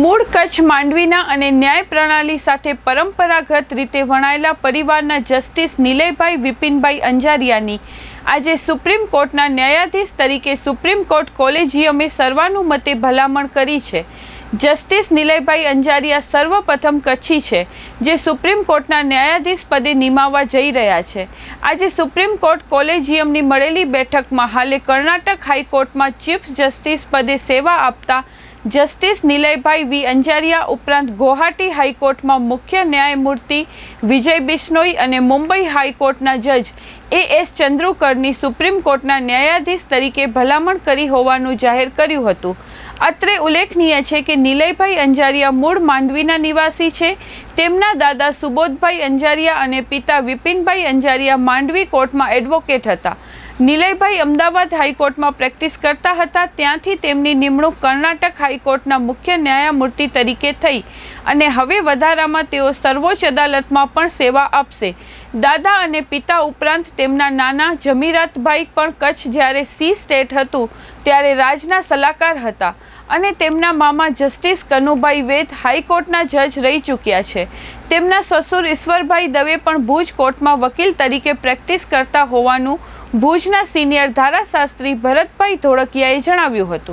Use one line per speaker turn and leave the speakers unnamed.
મૂળ કચ્છ માંડવીના અને ન્યાય પ્રણાલી સાથે પરંપરાગત રીતે વણાયેલા પરિવારના જસ્ટિસ નિલયભાઈ વિપિનભાઈ અંજારિયાની. આજે સુપ્રીમ કોર્ટના ન્યાયાધીશ તરીકે સુપ્રીમ કોર્ટ કોલેજિયમે સર્વાનુમતે ભલામણ કરી છે. જસ્ટિસ નિલયભાઈ અંજારિયા સર્વપ્રથમ કચ્છી છે, જે સુપ્રીમ કોર્ટના ન્યાયાધીશ પદે નિમાવવા જઈ રહ્યા છે. આજે સુપ્રીમ કોર્ટ કોલેજિયમની મળેલી બેઠકમાં હાલે કર્ણાટક હાઈકોર્ટમાં ચીફ જસ્ટિસ પદે સેવા આપતા જસ્ટિસ નિલયભાઈ વી અંજારિયા ઉપરાંત ગુવાહાટી હાઈકોર્ટમાં મુખ્ય ન્યાયમૂર્તિ વિજય બિશ્નોઈ અને મુંબઈ હાઈકોર્ટના જજ એ એસ ચંદ્રુકરની સુપ્રીમ કોર્ટના ન્યાયાધીશ તરીકે ભલામણ કરી હોવાનું જાહેર કર્યું હતું. અત્રે ઉલ્લેખનીય છે કે નિલયભાઈ અંજારિયા મૂળ માંડવીના નિવાસી છે તેમના દાદા સુબોધભાઈ અંજારિયા અને પિતા વિપિનભાઈ અંજારિયા માંડવી કોર્ટમાં એડવોકેટ હતા. નિલયભાઈ અમદાવાદ હાઈકોર્ટમાં પ્રેક્ટિસ કરતા હતા. ત્યાંથી તેમની નિમણૂક કર્ણાટક હાઈકોર્ટના મુખ્ય ન્યાયમૂર્તિ તરીકે થઈ અને હવે વધારામાં તેઓ સર્વોચ્ચ અદાલતમાં પણ સેવા આપશે. દાદા અને પિતા ઉપરાંત તેમના નાના જમીરાતભાઈ પણ કચ્છ જ્યારે સી સ્ટેટ હતું ત્યારે રાજના સલાહકાર હતા અને તેમના મામા જસ્ટિસ કનુભાઈ વેદ હાઈકોર્ટના જજ રહી ચૂક્યા છે. તેમના સસુર ઈશ્વરભાઈ દવે પણ ભુજ કોર્ટમાં વકીલ તરીકે પ્રેક્ટિસ કરતા હોવાનું ભુજના સિનિયર ધારાશાસ્ત્રી ભરતભાઈ ધોળકિયાએ જણાવ્યું હતું.